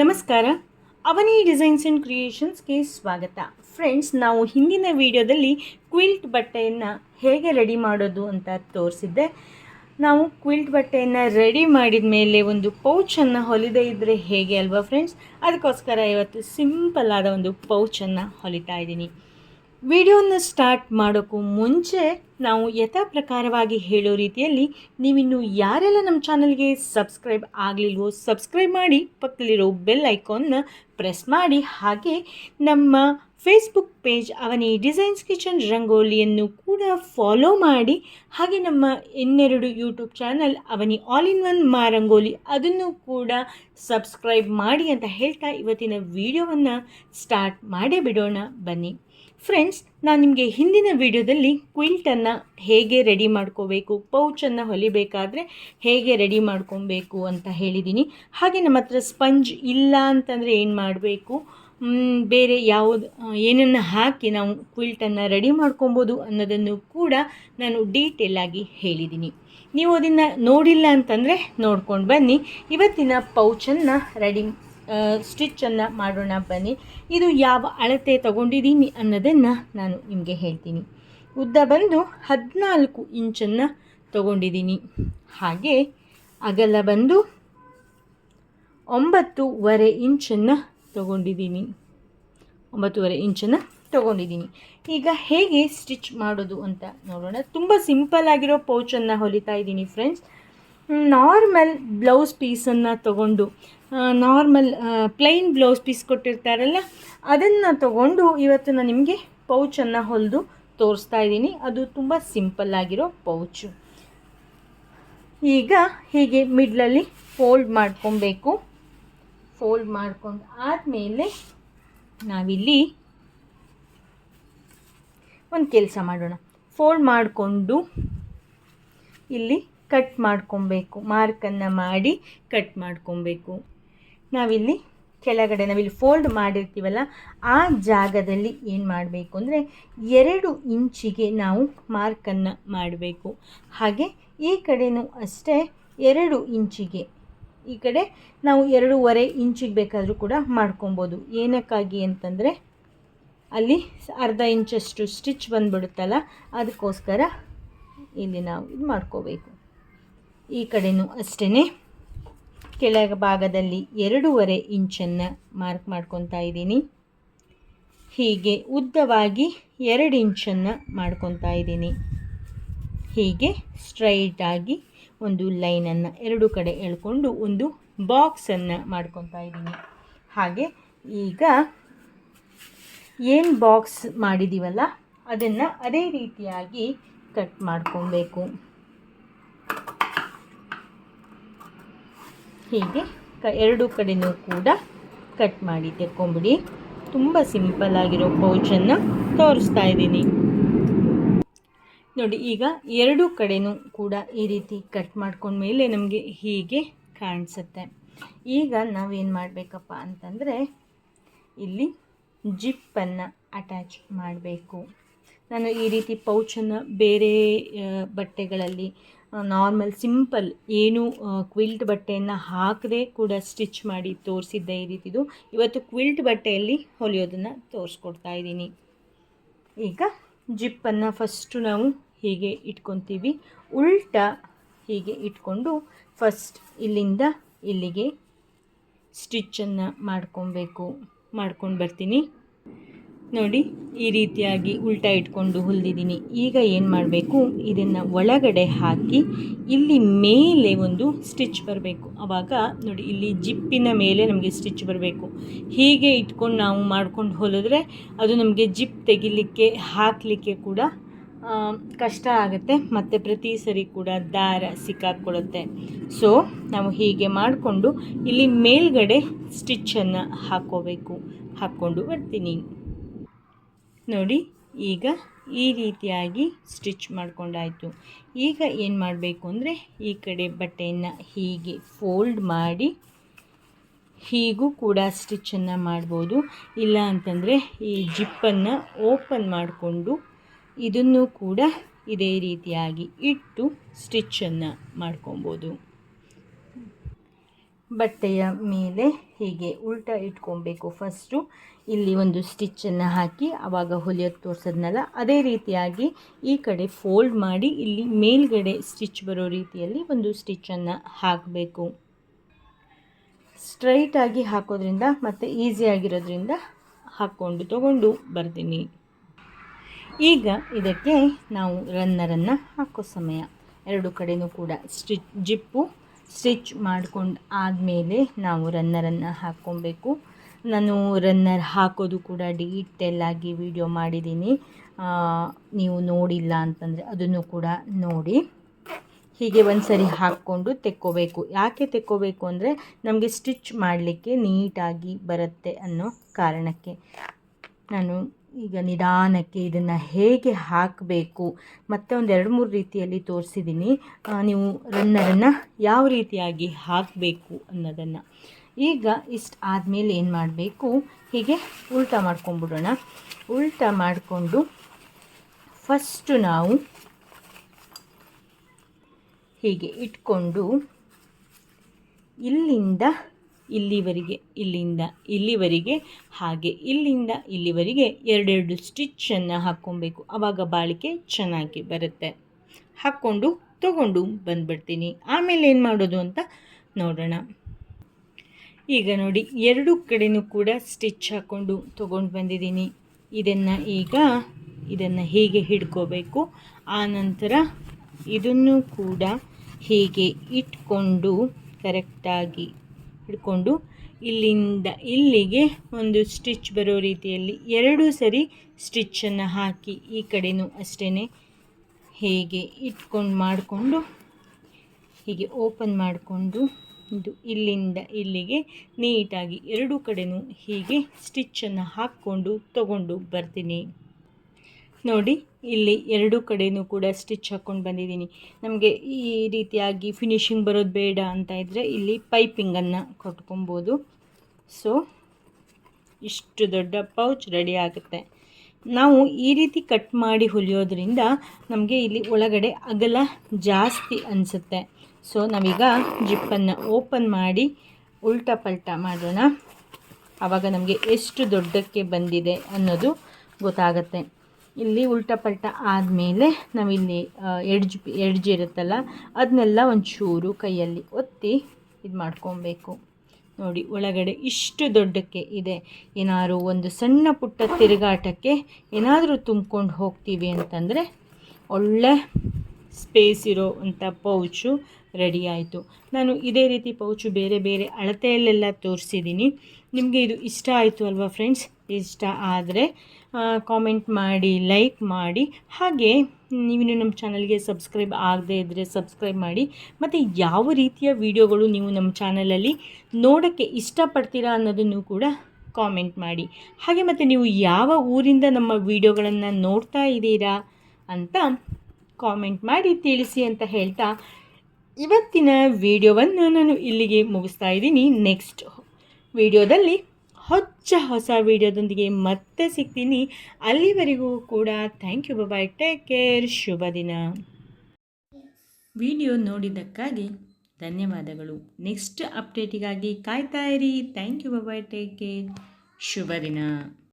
ನಮಸ್ಕಾರ. ಅವನಿ designs and ಕ್ರಿಯೇಷನ್ಸ್ಗೆ ಸ್ವಾಗತ. Friends ನಾವು ಹಿಂದಿನ ವಿಡಿಯೋದಲ್ಲಿ ಕ್ವಿಲ್ಟ್ ಬಟ್ಟೆಯನ್ನು ಹೇಗೆ ರೆಡಿ ಮಾಡೋದು ಅಂತ ತೋರಿಸಿದ್ದೆ. ನಾವು ಕ್ವಿಲ್ಟ್ ಬಟ್ಟೆಯನ್ನು ರೆಡಿ ಮಾಡಿದ ಮೇಲೆ ಒಂದು ಪೌಚನ್ನು ಹೊಲಿದೇ ಇದ್ದರೆ ಹೇಗೆ ಅಲ್ವಾ ಫ್ರೆಂಡ್ಸ್ ಅದಕ್ಕೋಸ್ಕರ ಇವತ್ತು ಸಿಂಪಲ್ ಆದ ಒಂದು ಪೌಚನ್ನು ಹೊಲಿತಾ ಇದ್ದೀನಿ. ವಿಡಿಯೋನ ಸ್ಟಾರ್ಟ್ ಮಾಡೋಕ್ಕೂ ಮುಂಚೆ ನಾವು ಯಥಾ ಪ್ರಕಾರವಾಗಿ ಹೇಳೋ ರೀತಿಯಲ್ಲಿ ನೀವಿನ್ನು ಯಾರೆಲ್ಲ ನಮ್ಮ ಚಾನಲ್ಗೆ ಸಬ್ಸ್ಕ್ರೈಬ್ ಆಗಲಿಲ್ವೋ ಸಬ್ಸ್ಕ್ರೈಬ್ ಮಾಡಿ ಪಕ್ಕದಲ್ಲಿರೋ ಬೆಲ್ ಐಕಾನ್ನ ಪ್ರೆಸ್ ಮಾಡಿ ಹಾಗೆ ನಮ್ಮ Facebook page Avani designs kitchen ರಂಗೋಲಿಯನ್ನು ಕೂಡ ಫಾಲೋ ಮಾಡಿ, ಹಾಗೆ ನಮ್ಮ ಇನ್ನೆರಡು YouTube channel Avani all in one ಮಾ ರಂಗೋಲಿ ಅದನ್ನು ಕೂಡ ಸಬ್ಸ್ಕ್ರೈಬ್ ಮಾಡಿ ಅಂತ ಹೇಳ್ತಾ ಇವತ್ತಿನ ವಿಡಿಯೋವನ್ನು ಸ್ಟಾರ್ಟ್ ಮಾಡೇ ಬಿಡೋಣ, ಬನ್ನಿ. ಫ್ರೆಂಡ್ಸ್ ನಾನು ನಿಮಗೆ ಹಿಂದಿನ ವೀಡಿಯೋದಲ್ಲಿ ಕ್ವಿಲ್ಟನ್ನು ಹೇಗೆ ರೆಡಿ ಮಾಡ್ಕೋಬೇಕು ಪೌಚನ್ನು ಹೊಲಿಬೇಕಾದ್ರೆ ಹೇಗೆ ರೆಡಿ ಮಾಡ್ಕೊಬೇಕು ಅಂತ ಹೇಳಿದ್ದೀನಿ. ಹಾಗೆ ನಮ್ಮ ಹತ್ರ ಸ್ಪಂಜ್ ಇಲ್ಲ ಅಂತಂದರೆ ಏನು ಮಾಡಬೇಕು? ಬೇರೆ ಯಾವುದು ಏನನ್ನು ಹಾಕಿ ನಾವು ಕ್ವಿಲ್ಟನ್ನು ರೆಡಿ ಮಾಡ್ಕೊಬೋದು ಅನ್ನೋದನ್ನು ಕೂಡ ನಾನು ಡೀಟೇಲಾಗಿ ಹೇಳಿದ್ದೀನಿ ನೀವು ಅದನ್ನು ನೋಡಿಲ್ಲ ಅಂತಂದರೆ ನೋಡ್ಕೊಂಡು ಬನ್ನಿ. ಇವತ್ತಿನ ಪೌಚನ್ನು ರೆಡಿ ಸ್ಟಿಚ್ಚನ್ನು ಮಾಡೋಣ ಬನ್ನಿ. ಇದು ಯಾವ ಅಳತೆ ತಗೊಂಡಿದ್ದೀನಿ ಅನ್ನೋದನ್ನು ನಾನು ನಿಮಗೆ ಹೇಳ್ತೀನಿ. ಉದ್ದ ಬಂದು ಹದಿನಾಲ್ಕು ಇಂಚನ್ನು ತಗೊಂಡಿದ್ದೀನಿ ಹಾಗೆ ಅಗಲ ಬಂದು ಒಂಬತ್ತೂವರೆ ಇಂಚನ್ನು ತಗೊಂಡಿದ್ದೀನಿ. ಒಂಬತ್ತುವರೆ ಇಂಚನ್ನು ತೊಗೊಂಡಿದ್ದೀನಿ. ಈಗ ಹೇಗೆ ಸ್ಟಿಚ್ ಮಾಡೋದು ಅಂತ ನೋಡೋಣ. ತುಂಬ ಸಿಂಪಲ್ ಆಗಿರೋ ಪೌಚನ್ನು ಹೊಲಿತಾ ಇದ್ದೀನಿ ಫ್ರೆಂಡ್ಸ್. ನಾರ್ಮಲ್ ಬ್ಲೌಸ್ ಪೀಸನ್ನು ತಗೊಂಡು ನಾರ್ಮಲ್ ಪ್ಲೈನ್ ಬ್ಲೌಸ್ ಪೀಸ್ ಕೊಟ್ಟಿರ್ತಾರಲ್ಲ, ಅದನ್ನು ತಗೊಂಡು ಇವತ್ತು ನಾನು ನಿಮಗೆ ಪೌಚನ್ನು ಹೊಲಿದು ತೋರಿಸ್ತಾ ಇದ್ದೀನಿ. ಅದು ತುಂಬ ಸಿಂಪಲ್ ಆಗಿರೋ ಪೌಚು. ಈಗ ಹೀಗೆ ಮಿಡ್ಲಲ್ಲಿ ಫೋಲ್ಡ್ ಮಾಡ್ಕೊಬೇಕು. ಫೋಲ್ಡ್ ಮಾಡ್ಕೊಂಡು ಆದಮೇಲೆ ನಾವಿಲ್ಲಿ ಒಂದು ಕೆಲಸ ಮಾಡೋಣ. ಫೋಲ್ಡ್ ಮಾಡಿಕೊಂಡು ಇಲ್ಲಿ ಕಟ್ ಮಾಡ್ಕೊಬೇಕು. ಮಾರ್ಕನ್ನು ಮಾಡಿ ಕಟ್ ಮಾಡ್ಕೊಬೇಕು. ನಾವಿಲ್ಲಿ ಕೆಳಗಡೆ ನಾವಿಲ್ಲಿ ಫೋಲ್ಡ್ ಮಾಡಿರ್ತೀವಲ್ಲ, ಆ ಜಾಗದಲ್ಲಿ ಏನು ಮಾಡಬೇಕು ಅಂದರೆ ಎರಡು ಇಂಚಿಗೆ ನಾವು ಮಾರ್ಕನ್ನು ಮಾಡಬೇಕು. ಹಾಗೆ ಈ ಕಡೆಯೂ ಅಷ್ಟೇ ಎರಡು ಇಂಚಿಗೆ ಈ ಕಡೆ ನಾವು ಎರಡೂವರೆ ಇಂಚಿಗೆ ಬೇಕಾದರೂ ಕೂಡ ಮಾಡ್ಕೊಬೋದು. ಏನಕ್ಕಾಗಿ ಅಂತಂದರೆ ಅಲ್ಲಿ ಅರ್ಧ ಇಂಚಷ್ಟು ಸ್ಟಿಚ್ ಬಂದುಬಿಡುತ್ತಲ್ಲ, ಅದಕ್ಕೋಸ್ಕರ ಇಲ್ಲಿ ನಾವು ಇದು ಮಾಡ್ಕೋಬೇಕು. ಈ ಕಡೆಯೂ ಅಷ್ಟೇ ಕೆಳ ಭಾಗದಲ್ಲಿ ಎರಡೂವರೆ ಇಂಚನ್ನು ಮಾರ್ಕ್ ಮಾಡ್ಕೊತಾ ಇದ್ದೀನಿ. ಹೀಗೆ ಉದ್ದವಾಗಿ ಎರಡು ಇಂಚನ್ನು ಮಾಡ್ಕೊತಾ ಇದ್ದೀನಿ. ಹೀಗೆ ಸ್ಟ್ರೈಟಾಗಿ ಒಂದು ಲೈನನ್ನು ಎರಡು ಕಡೆ ಎಳ್ಕೊಂಡು ಒಂದು ಬಾಕ್ಸನ್ನು ಮಾಡ್ಕೊತಾ ಇದ್ದೀನಿ. ಹಾಗೆ ಈಗ ಏನು ಬಾಕ್ಸ್ ಮಾಡಿದ್ದೀವಲ್ಲ ಅದನ್ನು ಅದೇ ರೀತಿಯಾಗಿ ಕಟ್ ಮಾಡ್ಕೊಬೇಕು. ಹೀಗೆ ಕ ಎರಡು ಕಡೆಯೂ ಕೂಡ ಕಟ್ ಮಾಡಿ ತೆಕ್ಕೊಂಬಿಡಿ. ತುಂಬ ಸಿಂಪಲ್ ಆಗಿರೋ ಪೌಚನ್ನು ತೋರಿಸ್ತಾ ಇದ್ದೀನಿ. ನೋಡಿ, ಈಗ ಎರಡು ಕಡೆಯೂ ಕೂಡ ಈ ರೀತಿ ಕಟ್ ಮಾಡ್ಕೊಂಡ್ಮೇಲೆ ನಮಗೆ ಹೀಗೆ ಕಾಣಿಸುತ್ತೆ. ಈಗ ನಾವೇನು ಮಾಡಬೇಕಪ್ಪ ಅಂತಂದರೆ ಇಲ್ಲಿ ಜಿಪ್ಪನ್ನು ಅಟ್ಯಾಚ್ ಮಾಡಬೇಕು. ನಾನು ಈ ರೀತಿ ಪೌಚನ್ನು ಬೇರೆ ಬಟ್ಟೆಗಳಲ್ಲಿ ನಾರ್ಮಲ್, ಸಿಂಪಲ್ ಏನು ಕ್ವಿಲ್ಟ್ ಬಟ್ಟೆಯನ್ನು ಹಾಕದೆ ಕೂಡ ಸ್ಟಿಚ್ ಮಾಡಿ ತೋರಿಸಿದ್ದೆ ಈ ರೀತಿದು. ಇವತ್ತು ಕ್ವಿಲ್ಟ್ ಬಟ್ಟೆಯಲ್ಲಿ ಹೊಲಿಯೋದನ್ನು ತೋರಿಸ್ಕೊಡ್ತಾ ಇದ್ದೀನಿ. ಈಗ ಜಿಪ್ಪನ್ನು ಫಸ್ಟು ನಾವು ಹೀಗೆ ಇಟ್ಕೊತೀವಿ. ಉಲ್ಟ ಹೀಗೆ ಇಟ್ಕೊಂಡು ಫಸ್ಟ್ ಇಲ್ಲಿಂದ ಇಲ್ಲಿಗೆ ಸ್ಟಿಚ್ಚನ್ನು ಮಾಡ್ಕೊಬೇಕು, ಮಾಡ್ಕೊಂಡು ಬರ್ತೀನಿ. ನೋಡಿ, ಈ ರೀತಿಯಾಗಿ ಉಲ್ಟಾ ಇಟ್ಕೊಂಡು ಹೊಲಿದಿದ್ದೀನಿ ಈಗ ಏನು ಮಾಡಬೇಕು, ಇದನ್ನು ಒಳಗಡೆ ಹಾಕಿ ಇಲ್ಲಿ ಮೇಲೆ ಒಂದು ಸ್ಟಿಚ್ ಬರಬೇಕು. ಆವಾಗ ನೋಡಿ, ಇಲ್ಲಿ ಜಿಪ್ಪಿನ ಮೇಲೆ ನಮಗೆ ಸ್ಟಿಚ್ ಬರಬೇಕು. ಹೀಗೆ ಇಟ್ಕೊಂಡು ನಾವು ಮಾಡ್ಕೊಂಡು ಹೊಲಿದ್ರೆ ಅದು ನಮಗೆ ಜಿಪ್ ತೆಗಿಲಿಕ್ಕೆ, ಹಾಕಲಿಕ್ಕೆ ಕೂಡ ಕಷ್ಟ ಆಗುತ್ತೆ, ಮತ್ತು ಪ್ರತಿ ಸರಿ ಕೂಡ ದಾರ ಸಿಕ್ಕಾಕ್ಕೊಳ್ಳುತ್ತೆ ಸೊ ನಾವು ಹೀಗೆ ಮಾಡಿಕೊಂಡು ಇಲ್ಲಿ ಮೇಲ್ಗಡೆ ಸ್ಟಿಚ್ಚನ್ನು ಹಾಕೋಬೇಕು ಹಾಕ್ಕೊಂಡು ಬರ್ತೀನಿ. ನೋಡಿ, ಈಗ ಈ ರೀತಿಯಾಗಿ ಸ್ಟಿಚ್ ಮಾಡ್ಕೊಂಡಾಯಿತು. ಈಗ ಏನು ಮಾಡಬೇಕು ಅಂದರೆ, ಈ ಕಡೆ ಬಟ್ಟೆಯನ್ನು ಹೀಗೆ ಫೋಲ್ಡ್ ಮಾಡಿ, ಹೀಗೂ ಕೂಡ ಸ್ಟಿಚ್ಚನ್ನು ಮಾಡ್ಬೋದು. ಇಲ್ಲ ಅಂತಂದರೆ ಈ ಜಿಪ್ಪನ್ನು ಓಪನ್ ಮಾಡಿಕೊಂಡು ಇದನ್ನು ಕೂಡ ಇದೇ ರೀತಿಯಾಗಿ ಇಟ್ಟು ಸ್ಟಿಚ್ಚನ್ನು ಮಾಡ್ಕೊಬೋದು. ಬಟ್ಟೆಯ ಮೇಲೆ ಹೀಗೆ ಉಲ್ಟಾ ಇಟ್ಕೊಬೇಕು ಫಸ್ಟು. ಇಲ್ಲಿ ಒಂದು ಸ್ಟಿಚ್ಚನ್ನು ಹಾಕಿ ಆವಾಗ ಹೊಲಿಯೋದು ತೋರಿಸಿದ್ನಲ್ಲ, ಅದೇ ರೀತಿಯಾಗಿ ಈ ಕಡೆ ಫೋಲ್ಡ್ ಮಾಡಿ ಇಲ್ಲಿ ಮೇಲ್ಗಡೆ ಸ್ಟಿಚ್ ಬರೋ ರೀತಿಯಲ್ಲಿ ಒಂದು ಸ್ಟಿಚ್ಚನ್ನು ಹಾಕಬೇಕು. ಸ್ಟ್ರೈಟಾಗಿ ಹಾಕೋದ್ರಿಂದ ಮತ್ತು ಈಸಿಯಾಗಿರೋದ್ರಿಂದ ಹಾಕ್ಕೊಂಡು ತಗೊಂಡು ಬರ್ತೀನಿ. ಈಗ ಇದಕ್ಕೆ ನಾವು ರನ್ನರನ್ನು ಹಾಕೋ ಸಮಯ. ಎರಡು ಕಡೆಯೂ ಕೂಡ ಸ್ಟಿಚ್ ಜಿಪ್ಪು ಸ್ಟಿಚ್ ಮಾಡ್ಕೊಂಡು ಆದಮೇಲೆ ನಾವು ರನ್ನರನ್ನು ಹಾಕ್ಕೊಬೇಕು. ನಾನು ರನ್ನರ್ ಹಾಕೋದು ಕೂಡ ಡೀಟೇಲಾಗಿ ವಿಡಿಯೋ ಮಾಡಿದ್ದೀನಿ. ನೀವು ನೋಡಿಲ್ಲ ಅಂತಂದರೆ ಅದನ್ನು ಕೂಡ ನೋಡಿ. ಹೀಗೆ ಒಂದು ಸರಿ ಹಾಕ್ಕೊಂಡು ತೆಕ್ಕೋಬೇಕು. ಯಾಕೆ ತೆಕ್ಕೋಬೇಕು ಅಂದರೆ ನಮಗೆ ಸ್ಟಿಚ್ ಮಾಡಲಿಕ್ಕೆ ನೀಟಾಗಿ ಬರುತ್ತೆ ಅನ್ನೋ ಕಾರಣಕ್ಕೆ. ನಾನು ಈಗ ನಿಧಾನಕ್ಕೆ ಇದನ್ನು ಹೇಗೆ ಹಾಕಬೇಕು? ಮತ್ತೆ ಒಂದು ಎರಡು ಮೂರು ರೀತಿಯಲ್ಲಿ ತೋರಿಸಿದ್ದೀನಿ ನೀವು ರನ್ನರನ್ನು ಯಾವ ರೀತಿಯಾಗಿ ಹಾಕಬೇಕು ಅನ್ನೋದನ್ನು. ಈಗ ಇಷ್ಟು ಆದಮೇಲೆ ಏನು ಮಾಡಬೇಕು? ಹೀಗೆ ಉಲ್ಟಾ ಮಾಡ್ಕೊಂಬಿಡೋಣ ಉಲ್ಟಾ ಮಾಡಿಕೊಂಡು ಫಸ್ಟು ನಾವು ಹೀಗೆ ಇಟ್ಕೊಂಡು ಇಲ್ಲಿಂದ ಇಲ್ಲಿವರೆಗೆ, ಇಲ್ಲಿಂದ, ಇಲ್ಲಿವರೆಗೆ, ಹಾಗೆ ಇಲ್ಲಿಂದ, ಇಲ್ಲಿವರೆಗೆ ಎರಡೆರಡು ಸ್ಟಿಚ್ಚನ್ನು ಹಾಕ್ಕೊಬೇಕು. ಆವಾಗ ಬಾಳಿಕೆ ಚೆನ್ನಾಗಿ ಬರುತ್ತೆ. ಹಾಕ್ಕೊಂಡು, ತಗೊಂಡು ಬಂದ್ಬಿಡ್ತೀನಿ. ಆಮೇಲೆ ಏನು ಮಾಡೋದು ಅಂತ ನೋಡೋಣ. ಈಗ ನೋಡಿ, ಎರಡು ಕಡೆಯೂ ಕೂಡ ಸ್ಟಿಚ್ ಹಾಕ್ಕೊಂಡು ತೊಗೊಂಡು ಬಂದಿದ್ದೀನಿ. ಇದನ್ನು ಈಗ, ಇದನ್ನು ಹೇಗೆ ಹಿಡ್ಕೋಬೇಕು? ಆನಂತರ ಇದನ್ನು ಕೂಡ ಹೀಗೆ ಇಟ್ಕೊಂಡು ಕರೆಕ್ಟಾಗಿ ಹಿಡ್ಕೊಂಡು ಇಲ್ಲಿಂದ ಇಲ್ಲಿಗೆ ಒಂದು ಸ್ಟಿಚ್ ಬರೋ ರೀತಿಯಲ್ಲಿ ಎರಡು ಸರಿ ಸ್ಟಿಚ್ಚನ್ನು ಹಾಕಿ ಈ ಕಡೆಯೂ ಅಷ್ಟೇ ಹೇಗೆ ಇಟ್ಕೊಂಡು ಮಾಡಿಕೊಂಡು ಹೀಗೆ ಓಪನ್ ಮಾಡಿಕೊಂಡು ಇದು ಇಲ್ಲಿಂದ ಇಲ್ಲಿಗೆ ನೀಟಾಗಿ ಎರಡೂ ಕಡೆಯೂ ಹೀಗೆ ಸ್ಟಿಚ್ಚನ್ನು ಹಾಕ್ಕೊಂಡು ತಗೊಂಡು ಬರ್ತೀನಿ. ನೋಡಿ ಇಲ್ಲಿ ಎರಡೂ ಕಡೆಯೂ ಕೂಡ ಸ್ಟಿಚ್ ಹಾಕ್ಕೊಂಡು ಬಂದಿದ್ದೀನಿ. ನಮಗೆ ಈ ರೀತಿಯಾಗಿ ಫಿನಿಶಿಂಗ್ ಬರೋದು ಬೇಡ ಅಂತ ಇದ್ದರೆ ಇಲ್ಲಿ ಪೈಪಿಂಗನ್ನು ಕೊಟ್ಕೊಬೋದು. ಸೊ ಇಷ್ಟು ದೊಡ್ಡ ಪೌಚ್ ರೆಡಿ ಆಗುತ್ತೆ. ನಾವು ಈ ರೀತಿ ಕಟ್ ಮಾಡಿ ಹೊಲಿಯೋದ್ರಿಂದ ನಮಗೆ ಇಲ್ಲಿ ಒಳಗಡೆ ಅಗಲ ಜಾಸ್ತಿ ಅನಿಸುತ್ತೆ. ಸೊ ನಾವೀಗ ಜಿಪ್ಪನ್ನು ಓಪನ್ ಮಾಡಿ ಉಲ್ಟಾ ಪಲ್ಟಾ ಮಾಡೋಣ. ಆವಾಗ ನಮಗೆ ಎಷ್ಟು ದೊಡ್ಡಕ್ಕೆ ಬಂದಿದೆ ಅನ್ನೋದು ಗೊತ್ತಾಗತ್ತೆ. ಇಲ್ಲಿ ಉಲ್ಟಾ ಪಲ್ಟ ಆದಮೇಲೆ ನಾವಿಲ್ಲಿ ಎಡ್ಜ್ ಎಡ್ಜ್ ಇರುತ್ತಲ್ಲ ಅದನ್ನೆಲ್ಲ ಒಂಚೂರು ಕೈಯಲ್ಲಿ ಒತ್ತಿ ಇದು ಮಾಡ್ಕೊಬೇಕು. ನೋಡಿ, ಒಳಗಡೆ ಇಷ್ಟು ದೊಡ್ಡಕ್ಕೆ ಇದೆ. ಏನಾದರೂ ಒಂದು ಸಣ್ಣ ಪುಟ್ಟ ತಿರುಗಾಟಕ್ಕೆ ಏನಾದರೂ ತುಂಬ್ಕೊಂಡು ಹೋಗ್ತೀವಿ ಅಂತಂದರೆ ಒಳ್ಳೆ ಸ್ಪೇಸ್ ಇರೋ ಅಂಥ ಪೌಚು ರೆಡಿ ಆಯಿತು. ನಾನು ಇದೇ ರೀತಿ ಪೌಚು ಬೇರೆ ಬೇರೆ ಅಳತೆಯಲ್ಲೆಲ್ಲ ತೋರಿಸಿದ್ದೀನಿ. ನಿಮಗೆ ಇದು ಇಷ್ಟ ಆಯಿತು ಅಲ್ವಾ ಫ್ರೆಂಡ್ಸ್ ಇಷ್ಟ ಆದರೆ ಕಾಮೆಂಟ್ ಮಾಡಿ ಲೈಕ್ ಮಾಡಿ. ಹಾಗೆ ನೀವು ನಮ್ಮ ಚಾನಲ್ಗೆ ಸಬ್ಸ್ಕ್ರೈಬ್ ಆಗದೇ ಇದ್ದರೆ ಸಬ್ಸ್ಕ್ರೈಬ್ ಮಾಡಿ. ಮತ್ತು ಯಾವ ರೀತಿಯ ವಿಡಿಯೋಗಳು ನೀವು ನಮ್ಮ ಚಾನಲಲ್ಲಿ ನೋಡೋಕ್ಕೆ ಇಷ್ಟಪಡ್ತೀರಾ ಅನ್ನೋದನ್ನು ಕೂಡ ಕಾಮೆಂಟ್ ಮಾಡಿ. ಹಾಗೆ ಮತ್ತು ನೀವು ಯಾವ ಊರಿಂದ ನಮ್ಮ ವಿಡಿಯೋಗಳನ್ನು ನೋಡ್ತಾ ಇದ್ದೀರಾ ಅಂತ ಕಾಮೆಂಟ್ ಮಾಡಿ ತಿಳಿಸಿ ಅಂತ ಹೇಳ್ತಾ ಇವತ್ತಿನ ವಿಡಿಯೋವನ್ನು ನಾನು ಇಲ್ಲಿಗೆ ಮುಗಿಸ್ತಾ ಇದ್ದೀನಿ. ನೆಕ್ಸ್ಟ್ ವಿಡಿಯೋದಲ್ಲಿ ಹೊಚ್ಚ ಹೊಸ ವಿಡಿಯೋದೊಂದಿಗೆ ಮತ್ತೆ ಸಿಗ್ತೀನಿ. ಅಲ್ಲಿವರೆಗೂ ಕೂಡ thank you bye take care ಶುಭ ದಿನ. ವಿಡಿಯೋ ನೋಡಿದ್ದಕ್ಕಾಗಿ ಧನ್ಯವಾದಗಳು. ನೆಕ್ಸ್ಟ್ ಅಪ್ಡೇಟಿಗಾಗಿ ಕಾಯ್ತಾ ಇರಿ. Thank you bye take care ಶುಭ ದಿನ.